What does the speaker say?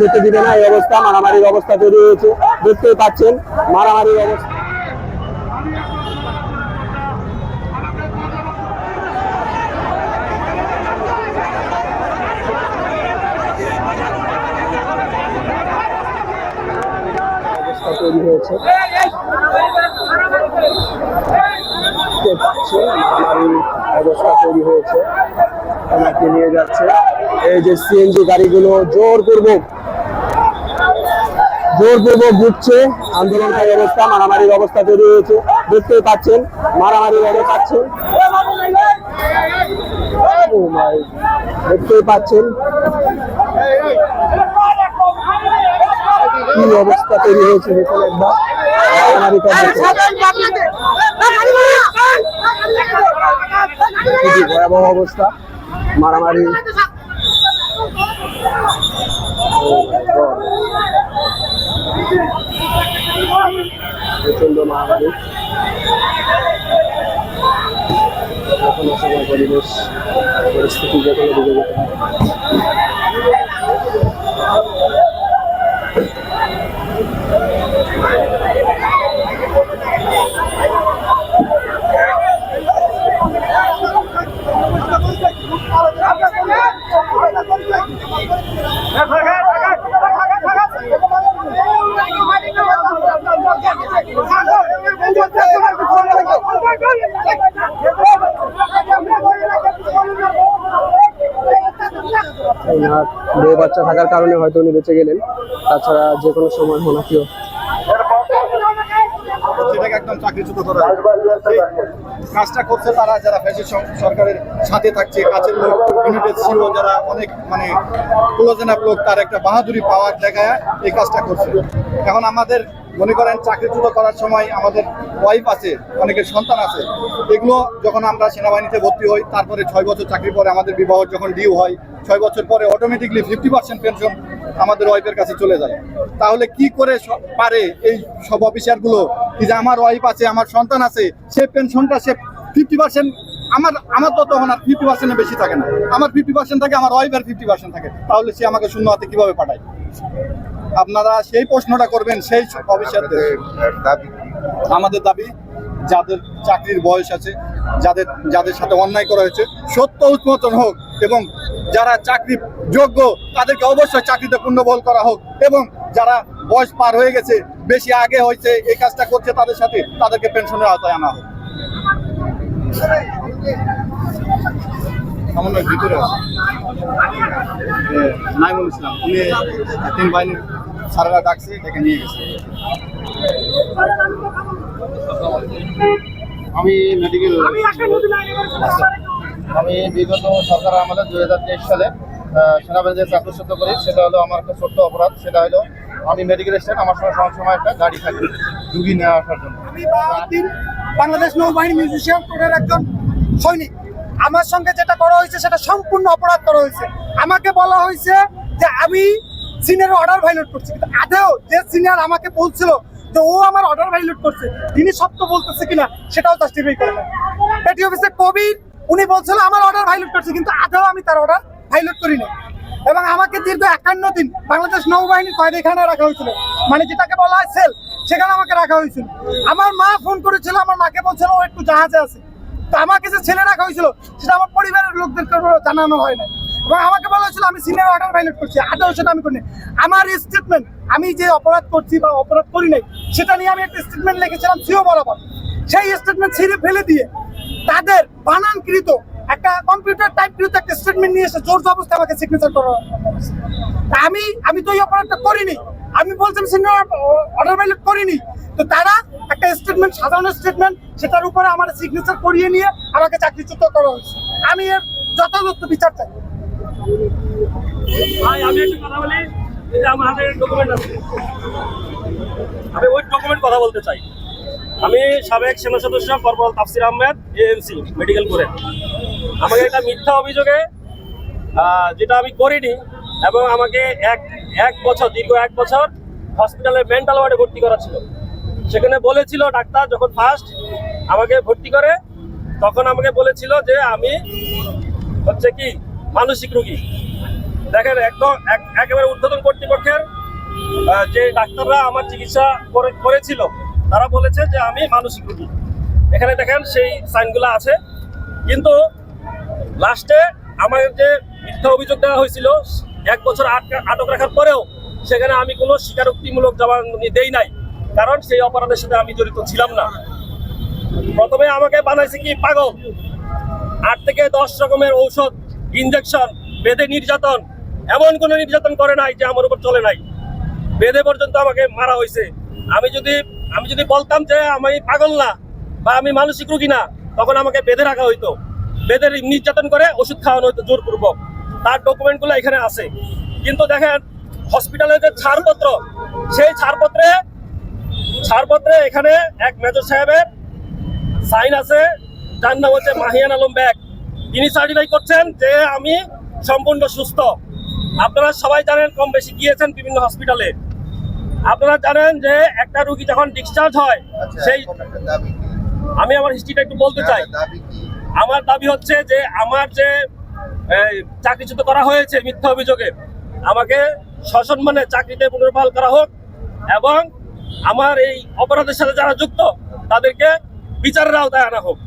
যেতে দিবে না, এই অবস্থা, মারামারির অবস্থা তৈরি হয়েছে। দেখতেই পাচ্ছেন, মারামারির অবস্থা। তৈরি হয়েছে। অবস্থা তৈরি হয়েছে। আমাকে নিয়ে যাচ্ছে। এই যে সিএনজি গাড়িগুলো জোরপূর্বক জোরপূর্বক ঘুরছে। আন্দোলনকারী অবস্থা মারামারির অবস্থা তৈরি হয়েছে। দেখতেই পাচ্ছেন মারামারির অবস্থা পাচ্ছেন। দেখতেই পাচ্ছেন। কি অবস্থা তৈরি হয়েছে দেখুন একবার। মারামারিটা খুবই ভয়াবহ অবস্থা। মারামারি। Oh my God. প্রচণ্ড মারামারি যে কোনো সময় পরিবেশ, পরিস্থিতি যে কোনো দিকে যেতে ওনার বউ বাচ্চা থাকার কারণে হয়তো উনি বেঁচে গেলেন। তাছাড়া যে কোনো সময় ওনাকেও সেটাকে একদম করা। কাজটা করছে তারা, যারা সরকারের সাথে থাকছে লোক যারা অনেক মানে লোক, তার একটা বাহাদুরি পাওয়ার এই কাজটা এখন আমাদের মনে করেন চাকরিচ্যুত করার সময় আমাদের ওয়াইফ আছে, অনেকের সন্তান আছে। এগুলো যখন আমরা সেনাবাহিনীতে ভর্তি হই, তারপরে ছয় বছর চাকরি পরে আমাদের বিবাহ যখন ডিউ হয় ছয় বছর পরে অটোমেটিকলি ফিফটি পার্সেন্ট পেনশন আমাদের ওয়াইফের কাছে চলে যায়। তাহলে কি করে পারে এই সব অফিসারগুলো যে আমার ওয়াইফ আছে আমার সন্তান আছে সে পেনশনটা সে ফিফটি পার্সেন্ট আমার আমার তো তখন আর ফিফটি পার্সেন্টের বেশি থাকে না। আমার ফিফটি পার্সেন্ট থাকে আমার ওয়াইফের ফিফটি পার্সেন্ট থাকে। তাহলে সে আমাকে শূন্য হাতে কীভাবে পাঠায়? আপনারা সেই প্রশ্নটা করবেন সেই অফিসারদের আমাদের দাবি যাদের চাকরির বয়স আছে যাদের যাদের সাথে অন্যায় করা হয়েছে সত্য উন্মোচন হোক এবং যারা চাকরি যোগ্য, তাদেরকে অবশ্যই চাকরিতে পূর্ণবল করা হোক এবং যারা বয়স পার হয়ে গেছে, বেশি আগে হয়েছে, এই কাজটা করছে তাদের সাথে তাদেরকে পেনশনের আওতায় আনা হোক। সারারা নিয়ে আমি মেডিকেল আমি বিগত সরকার আমাদের দুই হাজার তেইশ সালে সেনাবাহিনীতে চাকরিচ্যুত করি, সেটা হলো আমার একটা ছোট্ট অপরাধ, সেটা হলো আমি মেডিকেল স্ট্যান্ড আমার সঙ্গে সব সময় একটা গাড়ি থাকে রুগী নিয়ে আসার জন্য। বাংলাদেশ নৌবাহিনী মিউজিশিয়ান কোডের একজন সৈনিক। আমার সঙ্গে যেটা করা হয়েছে, সেটা সম্পূর্ণ অপরাধ করা হয়েছে। আমাকে বলা হয়েছে যে আমি সিনিয়র অর্ডার ভাইলেট করছি, কিন্তু আদেও যে সিনিয়র আমাকে বলছিল যে ও আমার অর্ডার ভাইলেট করছে, তিনি সত্য বলতেছে কিনা, সেটাও জাস্টিফাই করে পেটি অফিসে কবির উনি বলছিল, আমার অর্ডার ভাইলেট করছে, কিন্তু আদেও আমি তার অর্ডার ভাইলেট করি না এবং আমাকে দীর্ঘ একান্ন দিন বাংলাদেশ নৌবাহিনীর কয়েদিখানে রাখা হয়েছিল। মানে যেটাকে বলা হয় সেল সেখানে আমাকে রাখা হয়েছিল। আমার মা ফোন করেছিল, আমার মাকে বলছিল, ও একটু জাহাজে আছে। তো আমাকে যে ছেলে রাখা হয়েছিল, সেটা আমার পরিবারের লোকদেরকে জানানো হয় না এবং আমাকে বলা হয়েছিল, আমি সিনিয়র অর্ডার ভাইলেট করছি, আদৌ সেটা আমি করিনি। আমার স্টেটমেন্ট আমি যে অপরাধ করছি বা অপরাধ করি নাই, সেটা নিয়ে আমি একটা স্টেটমেন্ট লিখেছিলাম, সিও বরাবর। সেই স্টেটমেন্ট ছিঁড়ে ফেলে দিয়ে তাদের বানানকৃত একটা কম্পিউটার টাইপকৃত একটা স্টেটমেন্ট নিয়ে এসে জোর জবরদস্তি আমাকে সিগনেচার করা আমি আমি তো এই অপরাধটা করিনি। আমি বলছিলাম সিনিয়র অর্ডার ভাইলেট করিনি। তো তারা একটা স্টেটমেন্ট সাধারণ স্টেটমেন্ট সেটার উপরে আমার সিগনেচার করিয়ে নিয়ে আমাকে চাকরিচ্যুত করা হয়েছে। আমি এর যথাযথ বিচার চাই। ভাই, আমি একটু কথা বলি আমার হাতে ডকুমেন্ট আছে। আমি ওই ডকুমেন্ট কথা বলতে চাই। আমি সাবেক সেনা সদস্য কর্পোরাল তাফসির আহমেদ, এএমসি মেডিকেল করে। আমাকে একটা মিথ্যা অভিযোগে যেটা আমি করিনি এবং আমাকে এক এক বছর, দীর্ঘ এক বছর হসপিটালে মেন্টাল ওয়ার্ডে ভর্তি করা ছিল। সেখানে বলেছিল ডাক্তার যখন ফার্স্ট আমাকে ভর্তি করে, তখন আমাকে বলেছিল যে আমি হচ্ছে কি, মানসিক রোগী। দেখেন, একদম এক- একেবারে ঊর্ধ্বতন কর্তৃপক্ষের যে ডাক্তাররা আমার চিকিৎসা করে- করেছিল তারা বলেছে যে আমি মানসিক রোগী। এখানে দেখেন সেই সাইনগুলো আছে। কিন্তু লাস্টে আমার যে মিথ্যা অভিযোগ দেওয়া হয়েছিল, এক বছর আটকা- রাখার পরেও সেখানে আমি কোনো স্বীকারোক্তিমূলক জবানবন্দি দেই নাই। কারণ সেই অপরাধের সাথে আমি জড়িত ছিলাম না। প্রথমে আমাকে বানাইছে কি? পাগল। আট থেকে দশ রকমের ঔষধ ইঞ্জেকশন বেদে নির্যাতন, এমন কোনো নির্যাতন করে নাই যে আমার উপর চলে নাই। বেদে পর্যন্ত আমাকে মারা হয়েছে। আমি যদি আমি যদি বলতাম যে আমি পাগল না বা আমি মানসিক রোগী না, তখন আমাকে বেঁধে রাখা হইতো। বেদের নির্যাতন করে ওষুধ খাওয়ানো হইতো জোরপূর্বক। তার ডকুমেন্টগুলো এখানে আছে। কিন্তু দেখেন হসপিটালের যে ছাড়পত্র, সেই ছাড়পত্রে ছাড়পত্রে এখানে এক মেজর সাহেবের সাইন আছে। যার নাম হচ্ছে মাহিয়ান আলম ব্যাগ তিনি সার্টিফাই করছেন যে আমি সম্পূর্ণ সুস্থ। আপনারা সবাই জানেন কম বেশি গিয়েছেন বিভিন্ন হসপিটালে আপনারা জানেন যে একটা রুগী যখন ডিসচার্জ হয় আচ্ছা, সেই আমি আমার হিস্ট্রিটা একটু বলতে চাই। আমার দাবি হচ্ছে যে আমার যে চাকরিচ্যুত করা হয়েছে মিথ্যা অভিযোগে আমাকে সসম্মানে চাকরিতে পুনর্বহাল করা হোক এবং আমার এই অপরাধের সাথে যারা যুক্ত তাদেরকে বিচারের আওতায় আনা হোক।